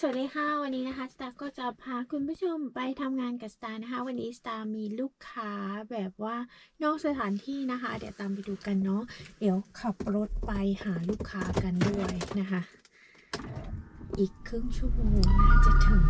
สวัสดีค่ะ วันนี้นะคะสตาร์ก็จะพาคุณผู้ชมไปทำงานกับสตาร์นะคะ วันนี้สตาร์มีลูกค้าแบบว่านอกสถานที่นะคะ เดี๋ยวตามไปดูกันเนาะเดี๋ยวขับรถไปหาลูกค้ากันด้วยนะคะ อีกครึ่งชั่วโมงน่าจะถึง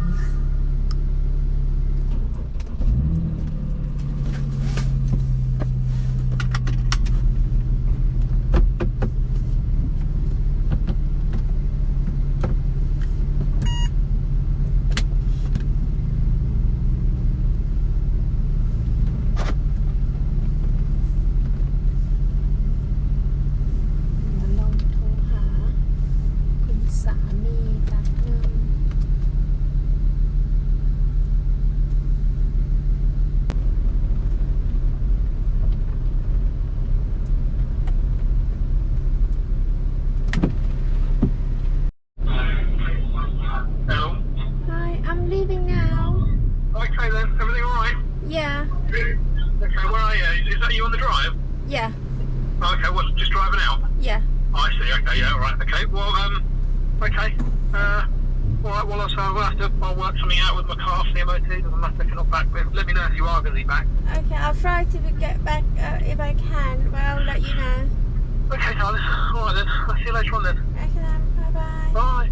I see, okay, yeah, all right, okay. Well, um, okay. Uh, all right, well, so I'll have to, I'll work something out with my car for the MOT, doesn't matter if you're not back, but let me know if you are going to be back. okay I'll try to get back uh, if I can but I'll let you know Okay, darling, all right then, I'll see you later on then. okay then bye bye Bye.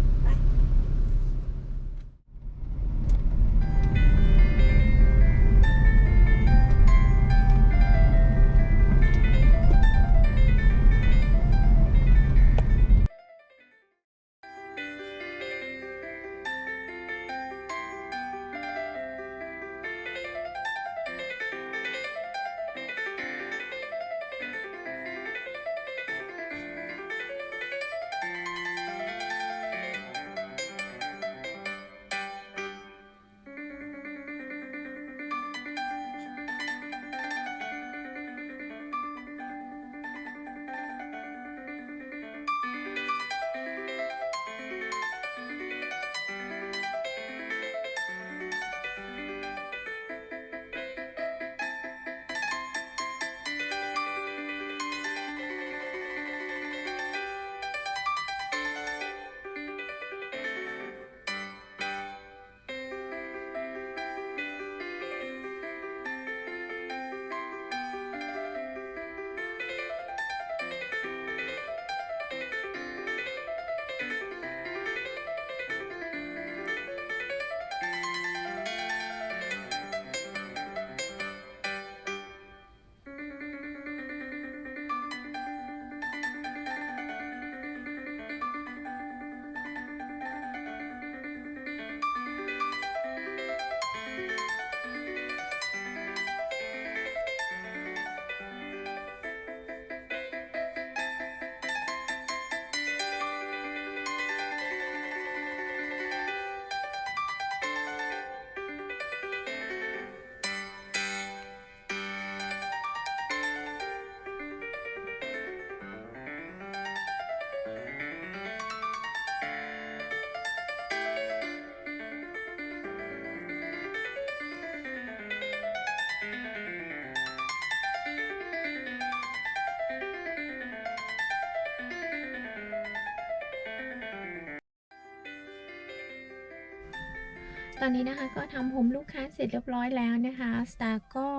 ตอนนี้นะคะก็ทำผมลูกค้าเสร็จเรียบร้อยแล้วนะคะสตาร์ก็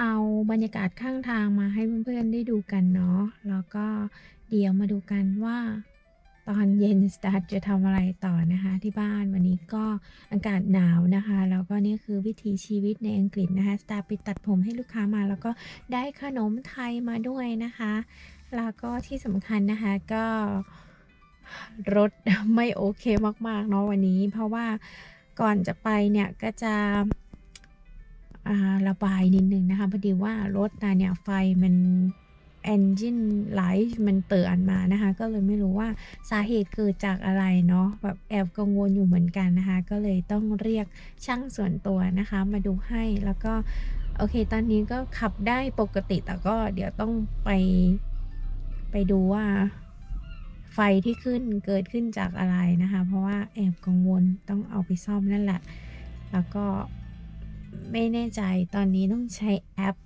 เอาบรรยากาศข้างทางมาให้เพื่อนๆได้ดูกันเนาะแล้วก็เดี๋ยวมาดูกันว่าตอนเย็นสตาร์จะทำอะไรต่อนะคะที่บ้านวันนี้ก็อากาศหนาวนะคะ แล้วก็นี่คือวิถีชีวิตในอังกฤษนะคะสตาร์ไปตัดผมให้ลูกค้ามา แล้วก็ได้ขนมไทยมาด้วยนะคะ แล้วก็ที่สำคัญนะคะก็รถไม่โอเคมากๆเนาะวันนี้ เพราะว่า ก่อนจะไปเนี่ยก็จะอ่าระบายนิดนึงนะคะพอดีว่ารถนะเนี่ยไฟมัน engine light มันเตือนมานะคะ ก็เลยไม่รู้ว่าสาเหตุเกิดจากอะไรเนาะแบบแอบกังวลอยู่เหมือนกันนะคะ ก็เลยต้องเรียกช่างส่วนตัวนะคะ มาดูให้แล้วก็ โอเค ตอนนี้ก็ขับได้ปกติแต่ก็เดี๋ยวต้องไปไปดูว่า ไฟที่ขึ้นเกิดขึ้นจากอะไรนะคะ เพราะว่าแอบกังวลต้องเอาไปซ่อมนั่นแหละ แล้วก็ไม่แน่ใจตอนนี้ต้องใช้แอป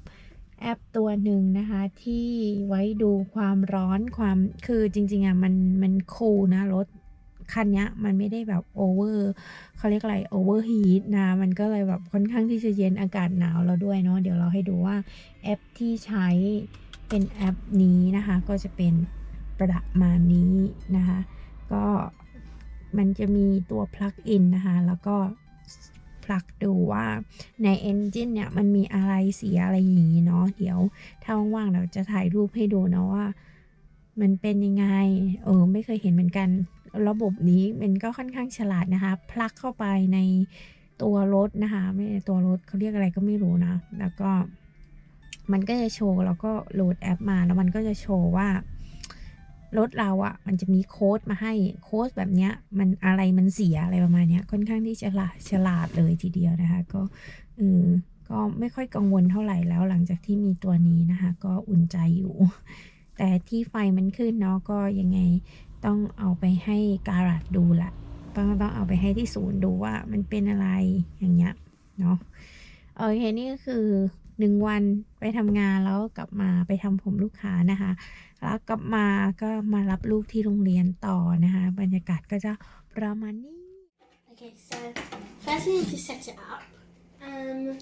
แอปตัวหนึ่งนะคะที่ไว้ดูความร้อนความคือจริงๆอะมันมันคูลนะรถคันนี้มันไม่ได้แบบโอเวอร์เขาเรียกอะไรโอเวอร์ฮีทนะ มันก็เลยแบบค่อนข้างที่จะเย็นอากาศหนาวแล้วด้วยเนาะเดี๋ยวเราให้ดูว่าแอปที่ใช้เป็นแอปนี้นะคะก็จะเป็น ประมาณนี้นะคะก็มันจะมีตัว plug in นะคะแล้วก็ plug ดูว่าใน engine เนี่ยมันมีอะไรเสียอะไรอย่างนี้เนาะเดี๋ยวถ้าว่างๆเราจะถ่ายรูปให้ดูนะว่า มันเป็นยังไง เออไม่เคยเห็นเหมือนกัน ระบบนี้มันก็ค่อนข้างฉลาดนะคะ พลักเข้าไปในตัวรถนะคะ ไม่ในตัวรถเขาเรียกอะไรก็ไม่รู้นะ แล้วก็มันก็จะโชว์แล้วก็โหลดแอปมาแล้วมันก็จะโชว์ว่า รถเราอะ่ะ มันจะมีโค้ดมาให้โค้ดแบบเนี้ย มันอะไรมันเสียอะไรประมาณเนี้ย ค่อนข้างที่ฉลาดฉลาดเลยทีเดียวนะคะ ก็เออก็ไม่ค่อยกังวลเท่าไหร่แล้วหลังจากที่มีตัวนี้นะคะ ก็อุ่นใจอยู่ แต่ที่ไฟมันขึ้นเนาะก็ยังไงต้องเอาไปให้การาดดูละต้องต้องเอาไปให้ที่ศูนย์ดูว่ามันเป็นอะไรอย่างเงี้ยเนาะโอเคนี่ก็คือ หนึ่งวันไปทำงานแล้วกลับมาไปทำผมลูกค้านะคะ แล้วกลับมาก็มารับลูกที่โรงเรียนต่อนะคะ บรรยากาศก็จะประมาณนี้ Okay, so first we need to set it up. Um,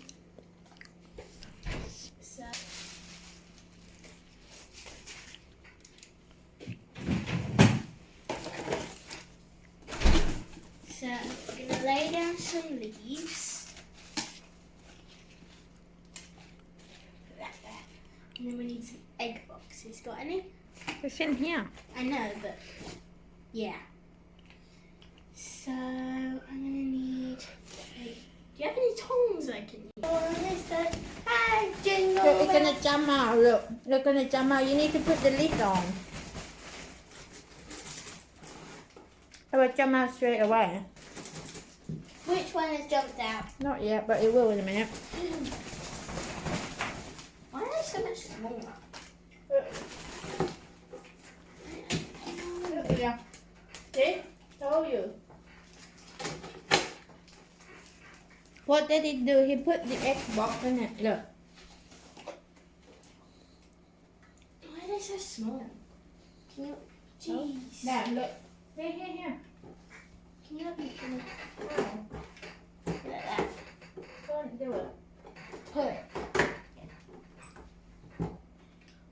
It's in here I know, but yeah. So I'm gonna need. Do you have any tongs I can use? Oh. Hi, jingle. Look, it's gonna jam out. Look, they're gonna jam out. You need to put the lid on. It will jump out straight away. Which one has jumped out? Not yet, but it will in a minute. Why are they so much smaller? Yeah. See? Told you. What did he do? He put the Xbox in it. Look. Why are they so small? Can you? Jeez. There, look. Here, here, here. Can you help me? Oh, Like that. don't do it. Pull it.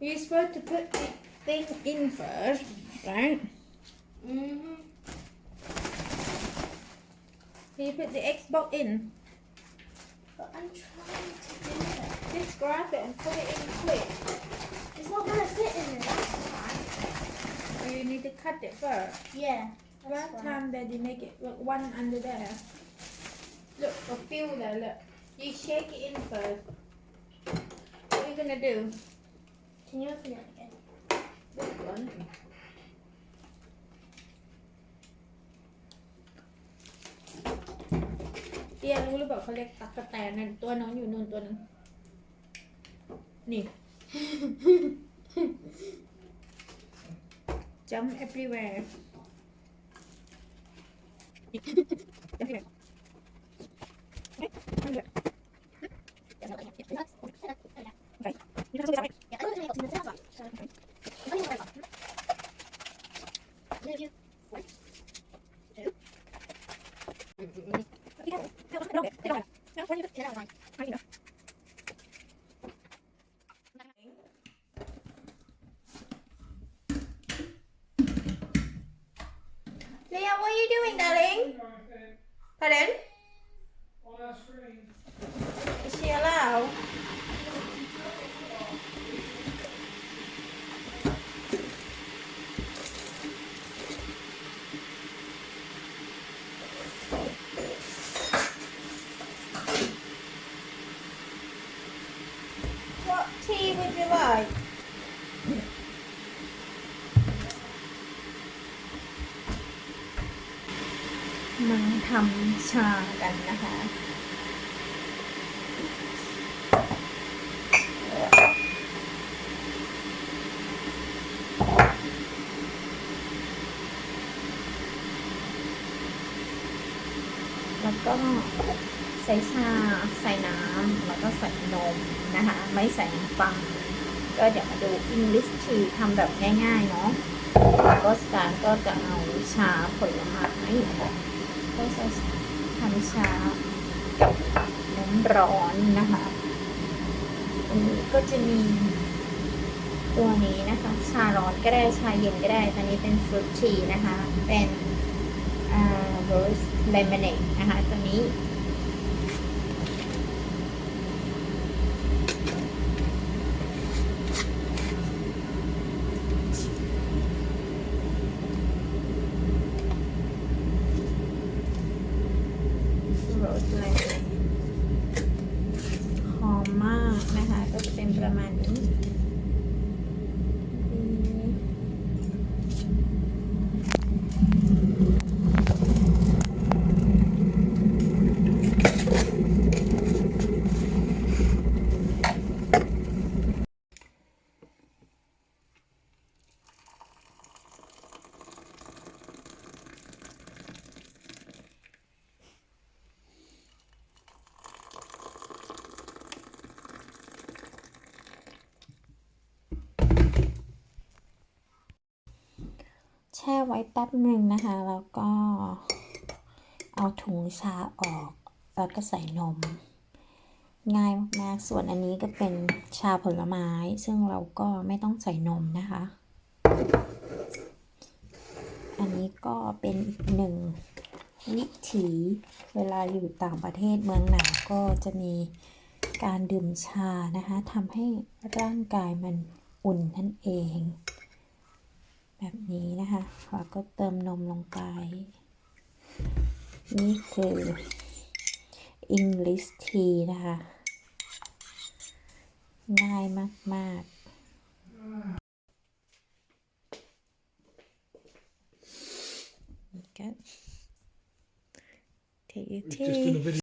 You're supposed to put the thing in first, right? Mm-hmm. So you put the Xbox in. But I'm trying to do it. Just grab it and put it in quick. It's not gonna fit in there. That's why. Or oh, you need to cut it first. Yeah. Last why. time that you make it look one under there. Look, or feel there, look. You shake it in first. What are you gonna do? Can you open it again? This one. เตียรู้หรือเปล่าเขาเรียกตักกะแตนนั่นตัวน้องอยู่นู่นตัวนึงนี่ jump everywhere มาทำชากันนะคะ แล้วก็ใส่ชาใส่น้ำแล้วก็ใส่นมนะคะ ไม่ใส่น้ำตาลก็เดี๋ยวมาดู English tea ทำแบบง่ายๆเนาะแล้วก็สตาร์ก็จะเอาชาผลไม้ก็จะ ทำชากับน้ำร้อนนะคะอันนี้ก็จะมีตัวนี้นะคะ ชาร้อนก็ได้ชาเย็นก็ได้ตอนนี้เป็นฟรุตชีนะคะ เป็นอ่าโรสเลมอนเนดนะคะตัวนี้ โรสเลมอนหอมมากนะคะ ก็จะเป็นประมาณนี้อืมแช่ ไว้แป๊บหนึ่งนะคะ แล้วก็เอาถุงชาออก แล้วก็ใส่นม ง่ายมากๆ ส่วนอันนี้ก็เป็นชาผลไม้ ซึ่งเราก็ไม่ต้องใส่นมนะคะ อันนี้ก็เป็นอีกหนึ่งวิถีเวลาอยู่ต่างประเทศเมืองหนาวก็จะมีการดื่มชานะคะทำให้ร่างกายมันอุ่นนั่นเอง แบบนี้นะคะแล้วก็เติมนมลงไป นี่คือ English Tea นะคะ ง่ายมาก ๆ นี่ก็ take your We've just done a tea video